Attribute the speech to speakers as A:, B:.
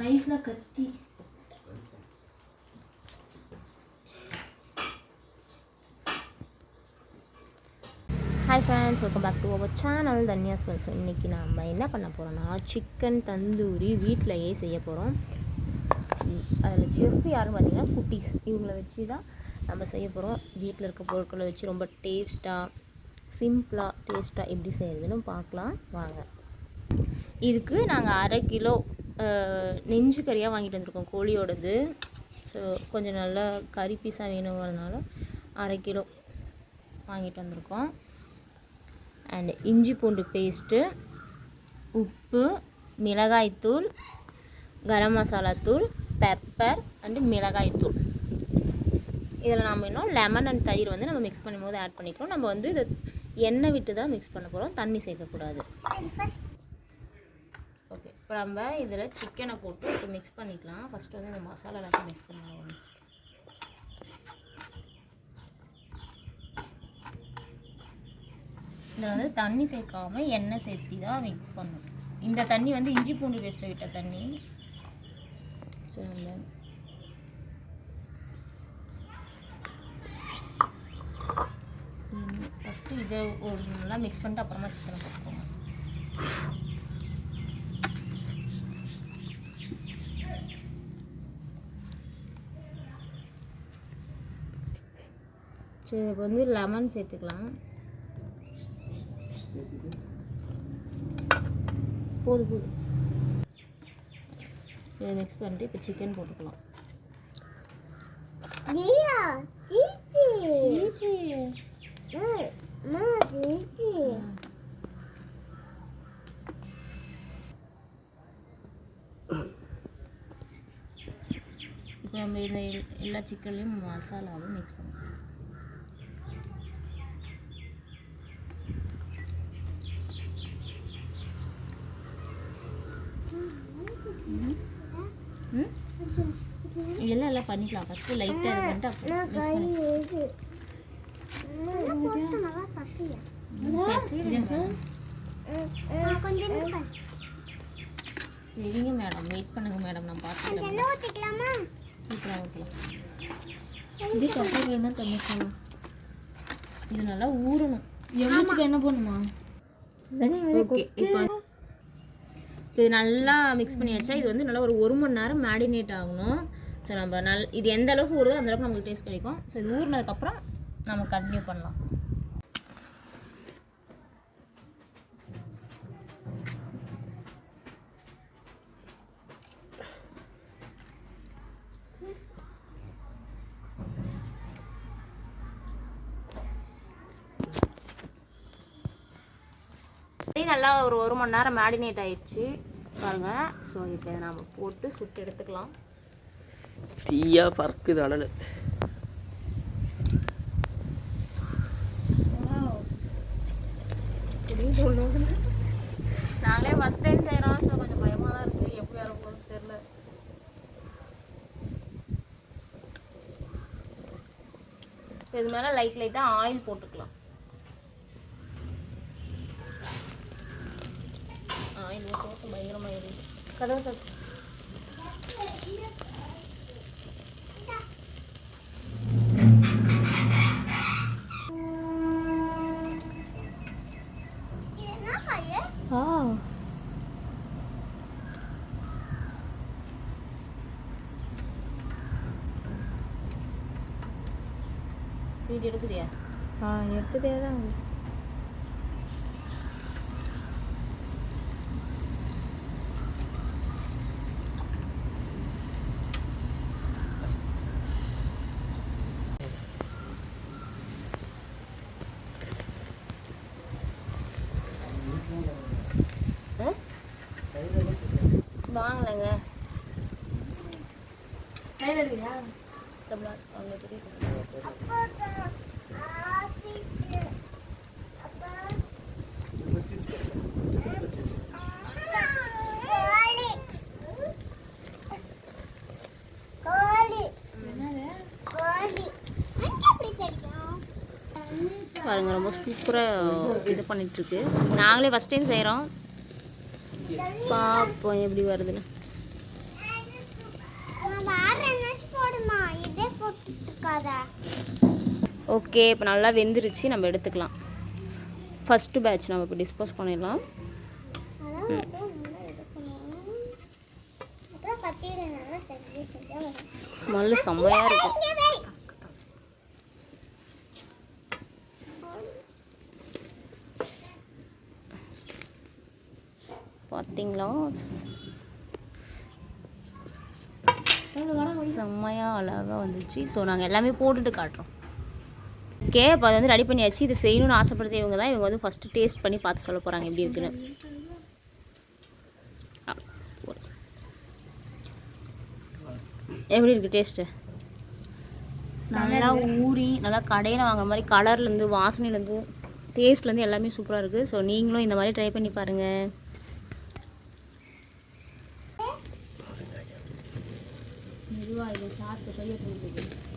A: நைஃப்ல கத்தி. Hi friends welcome back to our channel Tanya so இன்றைக்கி நம்ம என்ன பண்ண போகிறோம்னா சிக்கன் தந்தூரி வீட்டிலையே செய்ய போகிறோம் அதில் செஃப் யாரும் பார்த்தீங்கன்னா குட்டீஸ் இவங்கள வச்சு தான் நம்ம செய்ய போகிறோம் வீட்டில் இருக்க பொருட்களை வச்சு ரொம்ப டேஸ்ட்டாக சிம்பிளாக டேஸ்ட்டாக எப்படி செய்கிறதுன்னு பார்க்கலாம். வாங்க. இதுக்கு நாங்கள் அரை கிலோ நெஞ்சு கறியாக வாங்கிட்டு வந்திருக்கோம் கோழியோடது. ஸோ கொஞ்சம் நல்லா கறி பீஸாக வேணுங்கிறதுனால அரை கிலோ வாங்கிட்டு வந்திருக்கோம். அண்ட் இஞ்சி பூண்டு பேஸ்ட்டு உப்பு மிளகாய்த்தூள் கரம் மசாலா தூள் பெப்பர் அண்டு மிளகாய்த்தூள் இதில் நம்ம இன்னும் லெமன் அண்ட் தயிர் வந்து நம்ம மிக்ஸ் பண்ணும்போது ஆட் பண்ணிக்கிறோம் நம்ம வந்து இதை எண்ணெய் விட்டு தான் மிக்ஸ் பண்ண போகிறோம் தண்ணி சேர்க்கக்கூடாது. இப்போ நம்ம இதில் சிக்கனை போட்டு இப்போ மிக்ஸ் பண்ணிக்கலாம். ஃபஸ்ட்டு வந்து இந்த மசாலா எல்லாத்தையும் மிக்ஸ் பண்ணலாம். இதில் வந்து தண்ணி சேர்க்காம எண்ணெய் சேர்த்தி தான் மிக்ஸ் பண்ணணும். இந்த தண்ணி வந்து இஞ்சி பூண்டு பேஸ்ட்டில் விட்ட தண்ணி. ஸோ நம்ம ஃபஸ்ட்டு இதை ஒரு நல்லா மிக்ஸ் பண்ணிட்டு அப்புறமா சிக்கனை போட்டுக்கோங்க சரி இப்போ வந்து லெமன் சேர்த்துக்கலாம். போதும் போதும் இதை மிக்ஸ் பண்ணிட்டு இப்போ சிக்கன் போட்டுக்கலாம். இப்போ நம்ம இந்த எல்- எல்லா சிக்கன்லேயும் மசாலாவும் மிக்ஸ் பண்ணுவோம் ம்? இதெல்லாம் எல்லாம் பண்ணிக்கலாம். ஃபஸ்ட்டு லைட்டாக இது பண்ணிட்டு அப்புறம். சரிங்க மேடம். வெயிட் பண்ணுங்க மேடம். நான் பார்த்துக்கிறேன் ஊற்றலாம் ஊற்றலாம் இது கப்பல் என்ன தம்பிக்கணும் இது நல்லா ஊறணும்.
B: எவ்வளோச்சுக்கு என்ன பண்ணுமா
A: ஓகே இப்போ இது நல்லா மிக்ஸ் பண்ணி வச்சா இது வந்து நல்லா ஒரு ஒரு மணி நேரம் மேடினேட் ஆகணும். ஸோ நம்ம நல் இது எந்த அளவுக்கு ஊறுதோ அந்த அளவுக்கு நம்மளுக்கு டேஸ்ட் கிடைக்கும். ஸோ இது ஊறினதுக்கப்புறம் நம்ம கண்டினியூ பண்ணலாம். நல்லா ஒரு ஒரு மணி நேரம் மேரினேட் ஆயிடுச்சு. பாருங்க. ஸோ இப்போ இதை நம்ம போட்டு சுட்டு எடுத்துக்கலாம்.
C: தீயா பறக்குது அனல்.
A: நாங்களே ஃபஸ்ட் டைம் செய்கிறோம் ஸோ கொஞ்சம் பயமாக தான் இருக்குது எப்படி வர போகுதுன்னு தெரில இது மேலே லைட் லைட்டாக ஆயில் போட்டுக்கலாம். ஆயில் போட்டு பயங்கரமாக எரியுது கதவை சார் வீடியோ எடுக்குறியா
B: ஆ எடுத்துட்டே தான்
D: தெரியும்
A: பாருங்க ரொம்ப சூப்பராக இது பண்ணிட்டுருக்கு. நாங்களே ஃபஸ்ட் டைம் செய்கிறோம் பார்ப்போம் எப்படி வருதுன்னு. ஓகே இப்போ நல்லா வெந்துருச்சு நம்ம எடுத்துக்கலாம். ஃபஸ்ட்டு பேட்ச் நம்ம இப்போ டிஸ்போஸ் பண்ணிடலாம். ஸ்மெல்லு செம்மையாக இருக்கும். பார்த்தீங்களா செம்மையாக அழகாக வந்துச்சு. ஸோ நாங்கள் எல்லாமே போட்டுட்டு காட்டுறோம். ஓகே இப்போ அது வந்து ரெடி பண்ணியாச்சு. இது செய்யணும்னு ஆசைப்படுறது இவங்க தான் இவங்க வந்து ஃபஸ்ட்டு டேஸ்ட் பண்ணி பார்த்து சொல்ல போகிறாங்க எப்படி இருக்குன்னு. எப்படி இருக்குது டேஸ்ட்டு நல்லா ஊறி நல்லா கடையில் வாங்குற மாதிரி கலர்லேருந்து வாசனைலேருந்து டேஸ்ட்லேருந்து எல்லாமே சூப்பராக இருக்குது ஸோ நீங்களும் இந்த மாதிரி ட்ரை பண்ணி பாருங்கள் भिजवाई गई हाथ